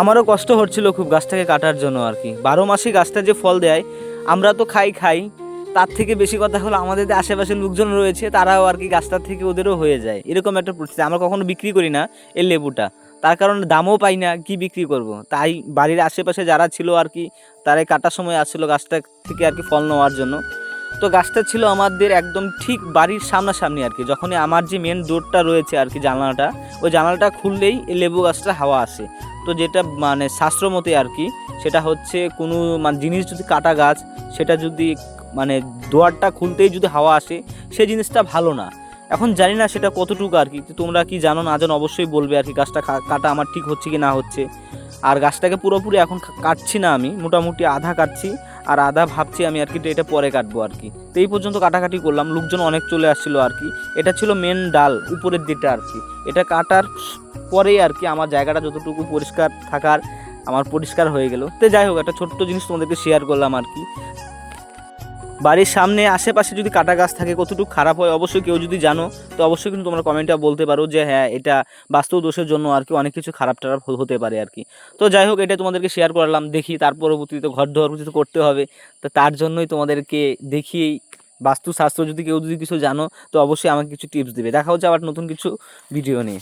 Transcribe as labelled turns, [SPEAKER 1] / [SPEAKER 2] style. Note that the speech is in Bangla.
[SPEAKER 1] আমারও কষ্ট হচ্ছিল খুব গাছটাকে কাটার জন্য আর কি। বারো মাসে গাছটা যে ফল দেয়, আমরা তো খাই খাই। তার থেকে বেশি কথা হলো আমাদের যে আশেপাশে লোকজন রয়েছে, তারাও আর কি গাছটার থেকে ওদেরও হয়ে যায়। এরকম একটা পরিস্থিতি। আমরা কখনো বিক্রি করি না এই লেবুটা। তার কারণে দামও পাই না, কি বিক্রি করব? তাই বাড়ির আশেপাশে যারা ছিল আর কি, তারাই কাটার সময় আসছিল গাছটা থেকে আর কি ফল নেওয়ার জন্য। তো গাছটা ছিল আমাদের একদম ঠিক বাড়ির সামনাসামনি আর কি। যখনই আমার যে মেন ডোরটা রয়েছে আর কি জানালাটা, ওই জানালাটা খুললেই এই লেবু গাছটা হাওয়া আসে। তো যেটা মানে শাস্ত্র মতে আর কি, সেটা হচ্ছে কোনো মানে জিনিস যদি কাটা গাছ, সেটা যদি মানে দোয়ারটা খুলতেই যদি হাওয়া আসে সেই জিনিসটা ভালো না। এখন জানি না সেটা কতটুকু আর কি তোমরা কি জানো না জানো অবশ্যই বলবে আর কি, গাছটা কাটা আমার ঠিক হচ্ছে কি না হচ্ছে। আর গাছটাকে পুরোপুরি এখন কাটছি না আমি, মোটামুটি আধা কাটছি আর আধা ভাবছি আমি আর কি এটা পরে কাটবো আর কি। তো এই পর্যন্ত কাটাকাটি করলাম, লোকজন অনেক চলে আসছিল আর কি। এটা ছিল মেন ডাল, উপরের দিকটা আর কি। এটা কাটার পরেই আর কি আমার জায়গাটা যতটুকু পরিষ্কার থাকার, আমার পরিষ্কার হয়ে গেল। তো যাই হোক, একটা ছোট্ট জিনিস তোমাদেরকে শেয়ার করলাম আর কি। বাড়ির সামনে, আশেপাশে যদি কাটা গাছ থাকে, কতটুকু খারাপ হয় অবশ্যই কেউ যদি জানো, তো অবশ্যই কিন্তু তোমরা কমেন্টে বলতে পারো যে হ্যাঁ এটা বাস্তব দোষের জন্য আর কি অনেক কিছু খারাপ টারাপ হতে পারে আর কি। তো যাই হোক, এটা তোমাদেরকে শেয়ার করলাম, দেখি তার পরবর্তীতে ঘর ধোয়ার কিছু করতে হবে। তো তার জন্যই তোমাদেরকে দেখিয়েই বাস্তুশাস্ত্র যদি কেউ যদি কিছু জানো, তো অবশ্যই আমাকে কিছু টিপস দেবে। দেখা হচ্ছে আবার নতুন কিছু ভিডিও নিয়ে।